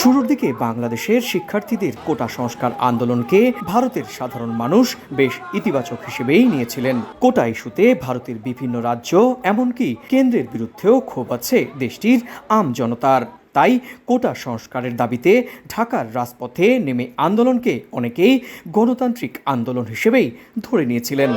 শুরুর দিকে বাংলাদেশের শিক্ষার্থীদের কোটা সংস্কার আন্দোলনকে ভারতের সাধারণ মানুষ বেশ ইতিবাচক হিসেবেই নিয়েছিলেন। কোটা ইস্যুতে ভারতের বিভিন্ন রাজ্য, এমনকি কেন্দ্রের বিরুদ্ধেও ক্ষোভ আছে দেশটির আম জনতার। তাই কোটা সংস্কারের দাবিতে ঢাকার রাজপথে নেমে আন্দোলনকে অনেকেই গণতান্ত্রিক আন্দোলন হিসেবেই ধরে নিয়েছিলেন।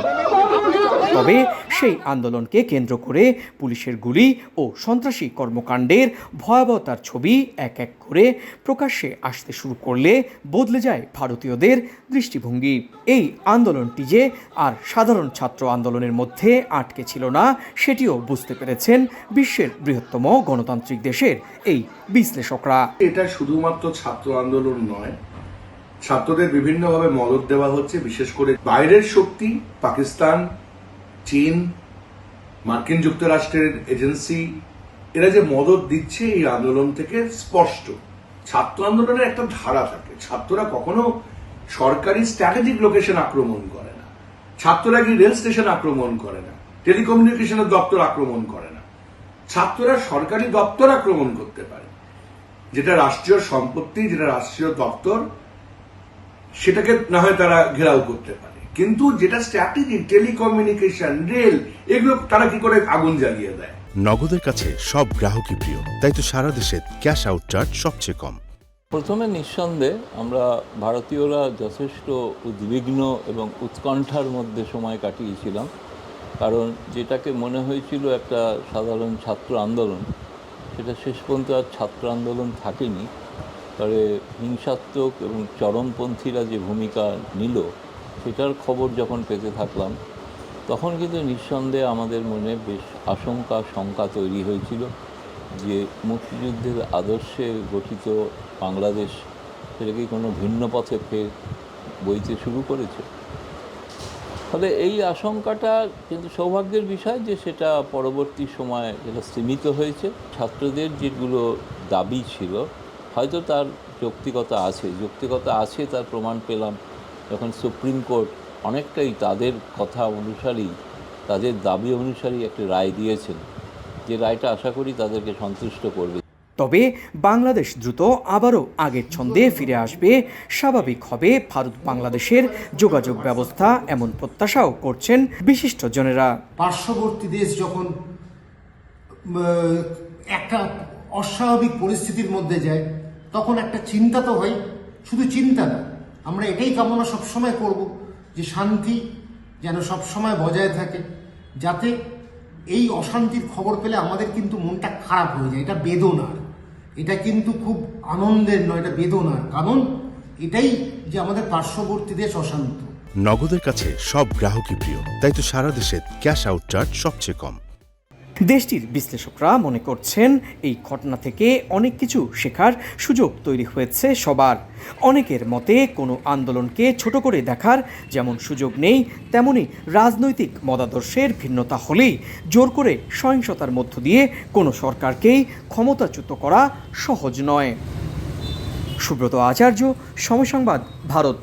তবে সেই আন্দোলনকে কেন্দ্র করে পুলিশের গুলি ও সন্ত্রাসী কর্মকাণ্ডের ভয়াবহতার ছবি এক এক করে প্রকাশ্যে আসতে শুরু করলে বদলে যায় ভারতীয়দের দৃষ্টিভঙ্গি। এই আন্দোলনটি যে আর সাধারণ ছাত্র আন্দোলনের মধ্যে আটকে ছিল না, সেটিও বুঝতে পেরেছেন বিশ্বের বৃহত্তম গণতান্ত্রিক দেশের এই বিশ্লেষকরা। এটা শুধুমাত্র ছাত্র আন্দোলন নয়, ছাত্রদের বিভিন্নভাবে মদত দেওয়া হচ্ছে, বিশেষ করে বাইরের শক্তি, পাকিস্তান চীন, মার্কিন যুক্তরাষ্ট্রের এজেন্সি, এরা যে মদত দিচ্ছে এই আন্দোলন থেকে স্পষ্ট। ছাত্র আন্দোলনের একটা ধারা থাকে। ছাত্ররা কখনো সরকারি স্ট্র্যাটেজিক লোকেশন আক্রমণ করে না। ছাত্ররা কি রেল স্টেশন আক্রমণ করে না? টেলিকমিউনিকেশনের দপ্তর আক্রমণ করে না। ছাত্ররা সরকারি দপ্তর আক্রমণ করতে পারে। যেটা রাষ্ট্রীয় সম্পত্তি, যেটা রাষ্ট্রীয় দপ্তর, সেটাকে না হয় তারা ঘেরাও করতে পারে। কিন্তু যেটা স্ট্র্যাটেজি টেলিকমিউনিকেশন রেল এগুলো তারা কি করে আগুন জ্বালিয়ে দেয়? নগদের কাছে সব গ্রাহকই প্রিয় তাই তো সারা দেশে ক্যাশ আউট চার্জ সবচেয়ে কম। প্রথমে নিঃসন্দেহে আমরা ভারতীয়রা যথেষ্ট উদ্বিগ্ন এবং উৎকণ্ঠার মধ্যে সময় কাটিয়েছিলাম কারণ যেটাকে মনে হয়েছিল একটা সাধারণ ছাত্র আন্দোলন সেটা শেষ পর্যন্ত আর ছাত্র আন্দোলন থাকেনি। তবে হিংসাত্মক এবং চরমপন্থীরা যে ভূমিকা নিল সেটার খবর যখন পেতে থাকলাম, তখন কিন্তু নিঃসন্দেহে আমাদের মনে বেশ আশঙ্কা, শঙ্কা তৈরি হয়েছিল যে মুক্তিযুদ্ধের আদর্শে গঠিত বাংলাদেশ সেটা কি কোনো ভিন্ন পথে ফের বইতে শুরু করেছে। ফলে এই আশঙ্কাটা কিন্তু সৌভাগ্যের বিষয় যে সেটা পরবর্তী সময় যেটা সীমিত হয়েছে, ছাত্রদের যেগুলো দাবি ছিল, হয়তো তার যৌক্তিকতা আছে। যৌক্তিকতা আছে, তার প্রমাণ পেলাম। যখন সুপ্রিম কোর্ট অনেকটাই তাদের কথা অনুসারেই তাদের দাবি অনুসারেই একটি রায় দিয়েছেন। যে রায়টা আশা করি তাদেরকে সন্তুষ্ট করবে। তবে বাংলাদেশ দ্রুত আবারও আগের ছন্দে ফিরে আসবে। স্বাভাবিক হবে ভারত বাংলাদেশের যোগাযোগ ব্যবস্থা এমন প্রত্যাশাও করছেন বিশিষ্টজনেরা। পার্শ্ববর্তী দেশ যখন একটা অস্বাভাবিক পরিস্থিতির মধ্যে যায় তখন একটা চিন্তা তো হয় শুধু চিন্তা না। আমরা এটাই কামনা সবসময় করব যে শান্তি যেন সবসময় বজায় থাকে, যাতে এই অশান্তির খবর পেলে আমাদের কিন্তু মনটা খারাপ হয়ে যায়। এটা বেদনার। এটা কিন্তু খুব আনন্দের নয়, এটা বেদনার। কারণ এটাই যে আমাদের পার্শ্ববর্তী দেশ অশান্ত। নগদের কাছে সব গ্রাহকই প্রিয়, তাই তো সারা দেশে ক্যাশ আউট চার্জ সবচেয়ে কম। দেশটির বিশ্লেষকরা মনে করছেন এই ঘটনা থেকে অনেক কিছু শেখার সুযোগ তৈরি হয়েছে সবার। অনেকের মতে কোনো আন্দোলনকে ছোট করে দেখার যেমন সুযোগ নেই, তেমনি রাজনৈতিক মতাদর্শের ভিন্নতা হলেই জোর করে সহিংসতার মধ্য দিয়ে কোনো সরকারকেই ক্ষমতাচ্যুত করা সহজ নয়। সুব্রত আচার্য, সময় সংবাদ, ভারত।